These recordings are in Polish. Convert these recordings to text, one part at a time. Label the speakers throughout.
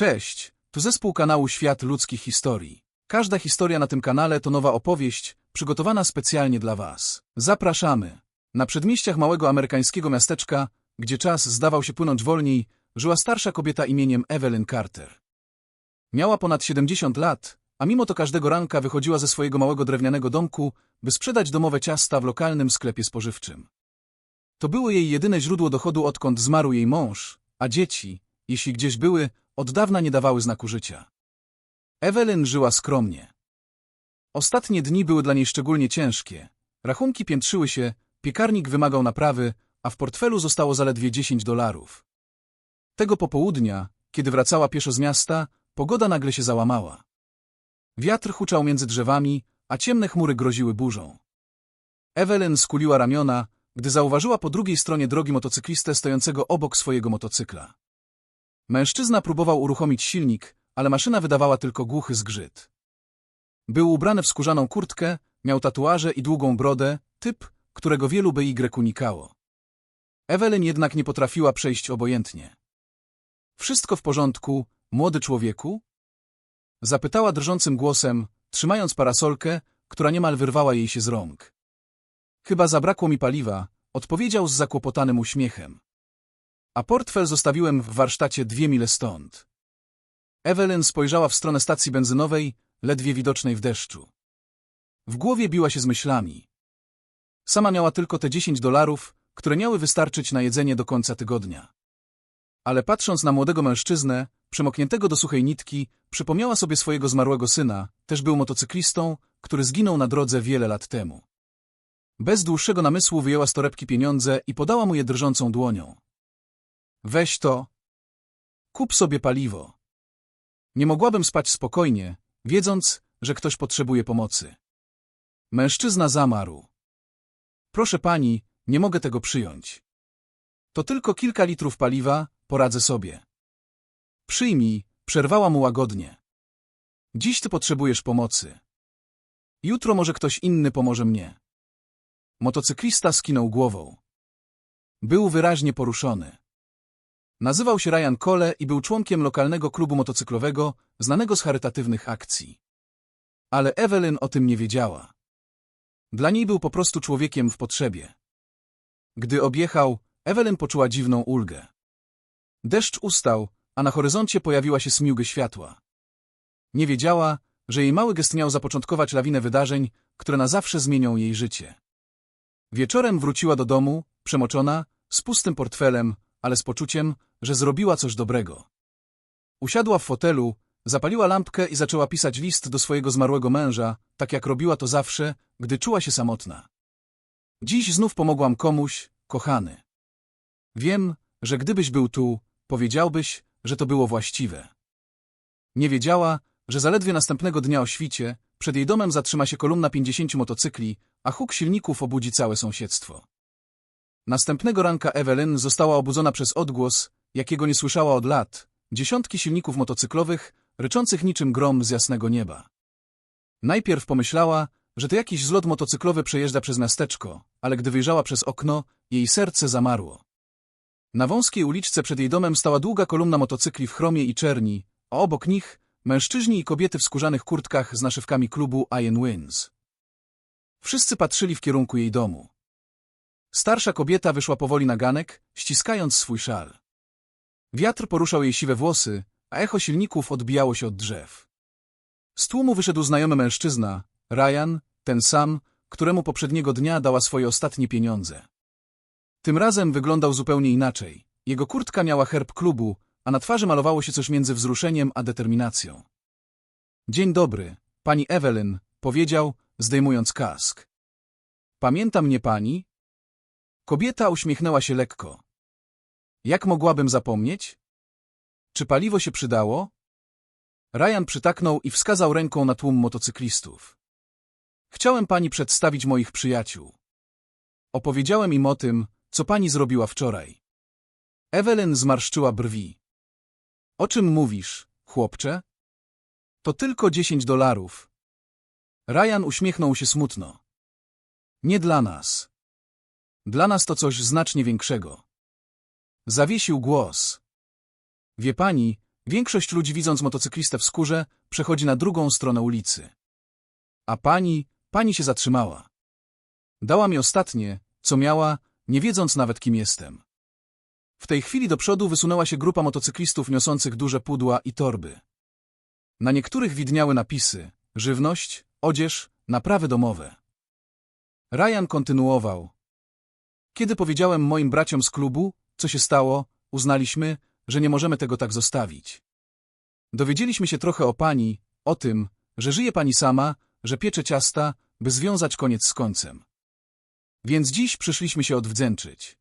Speaker 1: Cześć, tu zespół kanału Świat Ludzkich Historii. Każda historia na tym kanale to nowa opowieść, przygotowana specjalnie dla Was. Zapraszamy! Na przedmieściach małego amerykańskiego miasteczka, gdzie czas zdawał się płynąć wolniej, żyła starsza kobieta imieniem Evelyn Carter. Miała ponad 70 lat, a mimo to każdego ranka wychodziła ze swojego małego drewnianego domku, by sprzedać domowe ciasta w lokalnym sklepie spożywczym. To było jej jedyne źródło dochodu odkąd zmarł jej mąż, a dzieci, jeśli gdzieś były, od dawna nie dawały znaku życia. Evelyn żyła skromnie. Ostatnie dni były dla niej szczególnie ciężkie. Rachunki piętrzyły się, piekarnik wymagał naprawy, a w portfelu zostało zaledwie 10 dolarów. Tego popołudnia, kiedy wracała pieszo z miasta, pogoda nagle się załamała. Wiatr huczał między drzewami, a ciemne chmury groziły burzą. Evelyn skuliła ramiona, gdy zauważyła po drugiej stronie drogi motocyklistę stojącego obok swojego motocykla. Mężczyzna próbował uruchomić silnik, ale maszyna wydawała tylko głuchy zgrzyt. Był ubrany w skórzaną kurtkę, miał tatuaże i długą brodę, typ, którego wielu BY unikało. Evelyn jednak nie potrafiła przejść obojętnie. Wszystko w porządku, młody człowieku? Zapytała drżącym głosem, trzymając parasolkę, która niemal wyrwała jej się z rąk. Chyba zabrakło mi paliwa, odpowiedział z zakłopotanym uśmiechem. A portfel zostawiłem w warsztacie dwie mile stąd. Evelyn spojrzała w stronę stacji benzynowej, ledwie widocznej w deszczu. W głowie biła się z myślami. Sama miała tylko te dziesięć dolarów, które miały wystarczyć na jedzenie do końca tygodnia. Ale patrząc na młodego mężczyznę, przemokniętego do suchej nitki, przypomniała sobie swojego zmarłego syna, też był motocyklistą, który zginął na drodze wiele lat temu. Bez dłuższego namysłu wyjęła z torebki pieniądze i podała mu je drżącą dłonią. Weź to. Kup sobie paliwo. Nie mogłabym spać spokojnie, wiedząc, że ktoś potrzebuje pomocy. Mężczyzna zamarł. Proszę pani, nie mogę tego przyjąć. To tylko kilka litrów paliwa, poradzę sobie. Przyjmij, przerwała mu łagodnie. Dziś ty potrzebujesz pomocy. Jutro może ktoś inny pomoże mnie. Motocyklista skinął głową. Był wyraźnie poruszony. Nazywał się Ryan Cole i był członkiem lokalnego klubu motocyklowego, znanego z charytatywnych akcji. Ale Evelyn o tym nie wiedziała. Dla niej był po prostu człowiekiem w potrzebie. Gdy objechał, Evelyn poczuła dziwną ulgę. Deszcz ustał, a na horyzoncie pojawiła się smiuga światła. Nie wiedziała, że jej mały gest miał zapoczątkować lawinę wydarzeń, które na zawsze zmienią jej życie. Wieczorem wróciła do domu, przemoczona, z pustym portfelem, ale z poczuciem, że zrobiła coś dobrego. Usiadła w fotelu, zapaliła lampkę i zaczęła pisać list do swojego zmarłego męża, tak jak robiła to zawsze, gdy czuła się samotna. Dziś znów pomogłam komuś, kochany. Wiem, że gdybyś był tu, powiedziałbyś, że to było właściwe. Nie wiedziała, że zaledwie następnego dnia o świcie, przed jej domem zatrzyma się kolumna pięćdziesięciu motocykli, a huk silników obudzi całe sąsiedztwo. Następnego ranka Evelyn została obudzona przez odgłos, jakiego nie słyszała od lat, dziesiątki silników motocyklowych, ryczących niczym grom z jasnego nieba. Najpierw pomyślała, że to jakiś zlot motocyklowy przejeżdża przez miasteczko, ale gdy wyjrzała przez okno, jej serce zamarło. Na wąskiej uliczce przed jej domem stała długa kolumna motocykli w chromie i czerni, a obok nich mężczyźni i kobiety w skórzanych kurtkach z naszywkami klubu Iron Winds. Wszyscy patrzyli w kierunku jej domu. Starsza kobieta wyszła powoli na ganek, ściskając swój szal. Wiatr poruszał jej siwe włosy, a echo silników odbijało się od drzew. Z tłumu wyszedł znajomy mężczyzna, Ryan, ten sam, któremu poprzedniego dnia dała swoje ostatnie pieniądze. Tym razem wyglądał zupełnie inaczej. Jego kurtka miała herb klubu, a na twarzy malowało się coś między wzruszeniem a determinacją. Dzień dobry, pani Evelyn, powiedział, zdejmując kask. Pamięta mnie pani? Kobieta uśmiechnęła się lekko. Jak mogłabym zapomnieć? Czy paliwo się przydało? Ryan przytaknął i wskazał ręką na tłum motocyklistów. Chciałem pani przedstawić moich przyjaciół. Opowiedziałem im o tym, co pani zrobiła wczoraj. Evelyn zmarszczyła brwi. O czym mówisz, chłopcze? To tylko dziesięć dolarów. Ryan uśmiechnął się smutno. Nie dla nas. Dla nas to coś znacznie większego. Zawiesił głos. Wie pani, Większość ludzi widząc motocyklistę w skórze przechodzi na drugą stronę ulicy. A pani, pani się zatrzymała. Dała mi ostatnie, co miała, nie wiedząc nawet kim jestem. W tej chwili do przodu wysunęła się grupa motocyklistów niosących duże pudła i torby. Na niektórych widniały napisy żywność, odzież, naprawy domowe. Ryan kontynuował. Kiedy powiedziałem moim braciom z klubu, co się stało, uznaliśmy, że nie możemy tego tak zostawić. Dowiedzieliśmy się trochę o pani, o tym, że żyje pani sama, że piecze ciasta, by związać koniec z końcem. Więc dziś przyszliśmy się odwdzięczyć.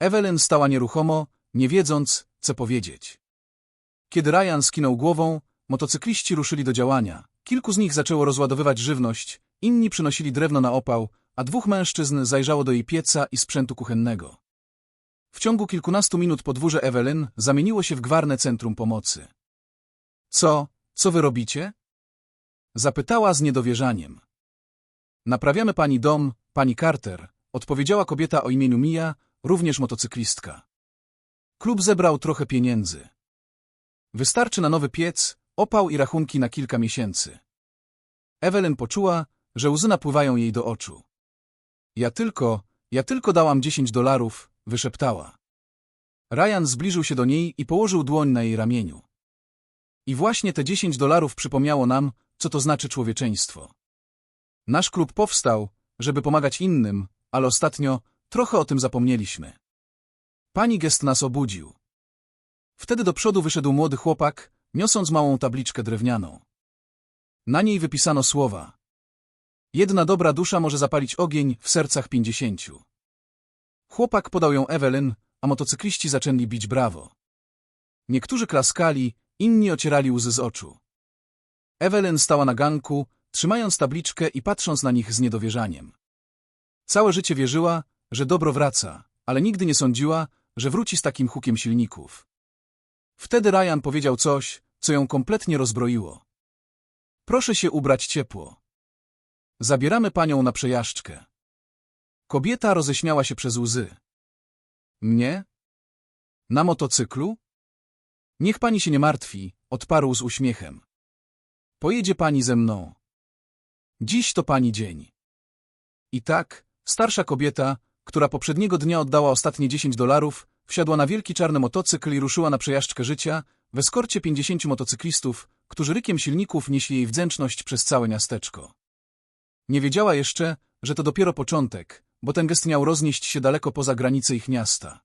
Speaker 1: Evelyn stała nieruchomo, nie wiedząc, co powiedzieć. Kiedy Ryan skinął głową, motocykliści ruszyli do działania. Kilku z nich zaczęło rozładowywać żywność, inni przynosili drewno na opał, a dwóch mężczyzn zajrzało do jej pieca i sprzętu kuchennego. W ciągu kilkunastu minut podwórze Evelyn zamieniło się w gwarne centrum pomocy. Co, co wy robicie? Zapytała z niedowierzaniem. Naprawiamy pani dom, pani Carter, odpowiedziała kobieta o imieniu Mia, również motocyklistka. Klub zebrał trochę pieniędzy. Wystarczy na nowy piec, opał i rachunki na kilka miesięcy. Evelyn poczuła, że łzy napływają jej do oczu. Ja tylko, ja tylko dałam dziesięć dolarów, wyszeptała. Ryan zbliżył się do niej i położył dłoń na jej ramieniu. I właśnie te dziesięć dolarów przypomniało nam, co to znaczy człowieczeństwo. Nasz klub powstał, żeby pomagać innym, ale ostatnio trochę o tym zapomnieliśmy. Pani gest nas obudził. Wtedy do przodu wyszedł młody chłopak, niosąc małą tabliczkę drewnianą. Na niej wypisano słowa. Jedna dobra dusza może zapalić ogień w sercach pięćdziesięciu. Chłopak podał ją Evelyn, a motocykliści zaczęli bić brawo. Niektórzy klaskali, inni ocierali łzy z oczu. Evelyn stała na ganku, trzymając tabliczkę i patrząc na nich z niedowierzaniem. Całe życie wierzyła, że dobro wraca, ale nigdy nie sądziła, że wróci z takim hukiem silników. Wtedy Ryan powiedział coś, co ją kompletnie rozbroiło. Proszę się ubrać ciepło. Zabieramy panią na przejażdżkę. Kobieta roześmiała się przez łzy. Mnie? Na motocyklu? Niech pani się nie martwi, odparł z uśmiechem. Pojedzie pani ze mną. Dziś to pani dzień. I tak, starsza kobieta, która poprzedniego dnia oddała ostatnie 10 dolarów, wsiadła na wielki czarny motocykl i ruszyła na przejażdżkę życia, w eskorcie 50 motocyklistów, którzy rykiem silników nieśli jej wdzięczność przez całe miasteczko. Nie wiedziała jeszcze, że to dopiero początek, bo ten gest miał roznieść się daleko poza granice ich miasta.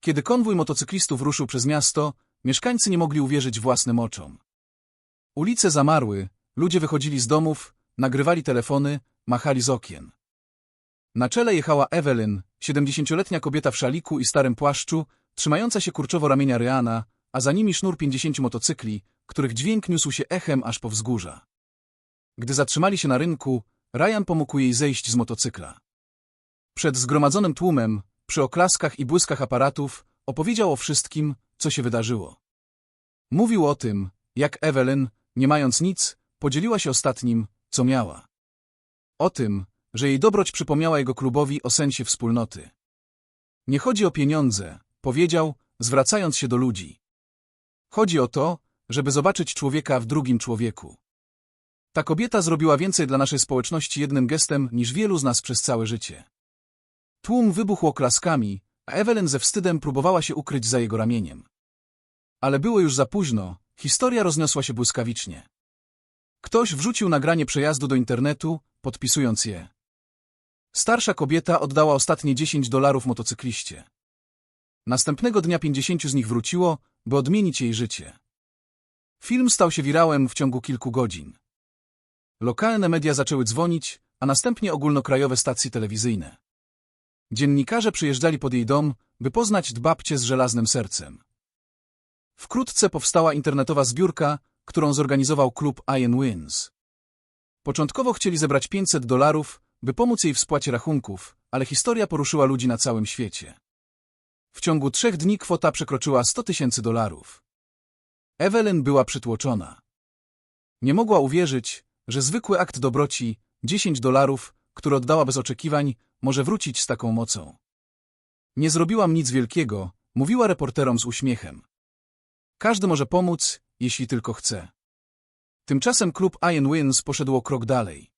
Speaker 1: Kiedy konwój motocyklistów ruszył przez miasto, mieszkańcy nie mogli uwierzyć własnym oczom. Ulice zamarły, ludzie wychodzili z domów, nagrywali telefony, machali z okien. Na czele jechała Evelyn, siedemdziesięcioletnia kobieta w szaliku i starym płaszczu, trzymająca się kurczowo ramienia Ryana, a za nimi sznur pięćdziesięciu motocykli, których dźwięk niósł się echem aż po wzgórza. Gdy zatrzymali się na rynku, Ryan pomógł jej zejść z motocykla. Przed zgromadzonym tłumem, przy oklaskach i błyskach aparatów, opowiedział o wszystkim, co się wydarzyło. Mówił o tym, jak Evelyn, nie mając nic, podzieliła się ostatnim, co miała. O tym, że jej dobroć przypomniała jego klubowi o sensie wspólnoty. Nie chodzi o pieniądze, powiedział, zwracając się do ludzi. Chodzi o to, żeby zobaczyć człowieka w drugim człowieku. Ta kobieta zrobiła więcej dla naszej społeczności jednym gestem niż wielu z nas przez całe życie. Tłum wybuchł oklaskami, a Evelyn ze wstydem próbowała się ukryć za jego ramieniem. Ale było już za późno, historia rozniosła się błyskawicznie. Ktoś wrzucił nagranie przejazdu do internetu, podpisując je. Starsza kobieta oddała ostatnie 10 dolarów motocykliście. Następnego dnia 50 z nich wróciło, by odmienić jej życie. Film stał się wirałem w ciągu kilku godzin. Lokalne media zaczęły dzwonić, a następnie ogólnokrajowe stacje telewizyjne. Dziennikarze przyjeżdżali pod jej dom, by poznać babcię z żelaznym sercem. Wkrótce powstała internetowa zbiórka, którą zorganizował klub Iron Wins. Początkowo chcieli zebrać 500 dolarów, by pomóc jej w spłacie rachunków, ale historia poruszyła ludzi na całym świecie. W ciągu trzech dni kwota przekroczyła 100 tysięcy dolarów. Evelyn była przytłoczona. Nie mogła uwierzyć, że zwykły akt dobroci, 10 dolarów, który oddała bez oczekiwań, może wrócić z taką mocą. Nie zrobiłam nic wielkiego, mówiła reporterom z uśmiechem. Każdy może pomóc, jeśli tylko chce. Tymczasem klub Iron Winds poszedł o krok dalej.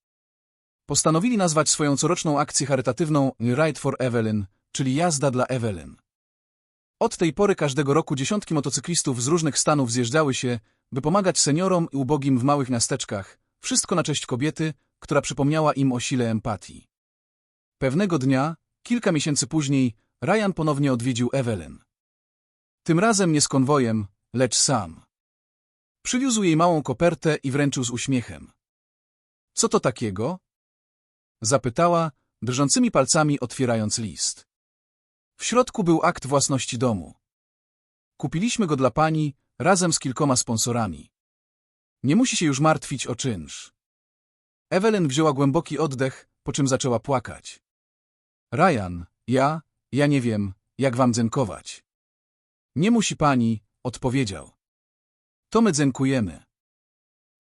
Speaker 1: Postanowili nazwać swoją coroczną akcję charytatywną Ride for Evelyn, czyli jazda dla Evelyn. Od tej pory każdego roku dziesiątki motocyklistów z różnych stanów zjeżdżały się, by pomagać seniorom i ubogim w małych miasteczkach, wszystko na cześć kobiety, która przypomniała im o sile empatii. Pewnego dnia, kilka miesięcy później, Ryan ponownie odwiedził Evelyn. Tym razem nie z konwojem, lecz sam. Przywiózł jej małą kopertę i wręczył z uśmiechem. Co to takiego? Zapytała, drżącymi palcami otwierając list. W środku był akt własności domu. Kupiliśmy go dla pani razem z kilkoma sponsorami. Nie musi się już martwić o czynsz. Evelyn wzięła głęboki oddech, po czym zaczęła płakać. Ryan, ja, ja nie wiem, jak wam dziękować. Nie musi pani, odpowiedział. To my dziękujemy.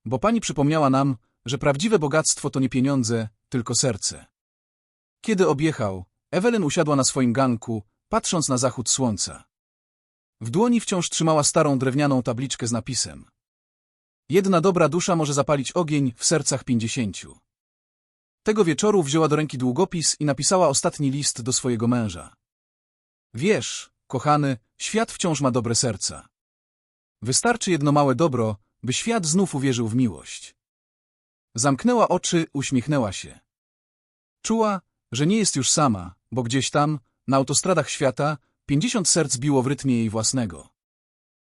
Speaker 1: Bo pani przypomniała nam, że prawdziwe bogactwo to nie pieniądze, tylko serce. Kiedy objechał, Evelyn usiadła na swoim ganku, patrząc na zachód słońca. W dłoni wciąż trzymała starą drewnianą tabliczkę z napisem. Jedna dobra dusza może zapalić ogień w sercach pięćdziesięciu. Tego wieczoru wzięła do ręki długopis i napisała ostatni list do swojego męża. Wiesz, kochany, świat wciąż ma dobre serca. Wystarczy jedno małe dobro, by świat znów uwierzył w miłość. Zamknęła oczy, uśmiechnęła się. Czuła, że nie jest już sama, bo gdzieś tam, na autostradach świata, pięćdziesiąt serc biło w rytmie jej własnego.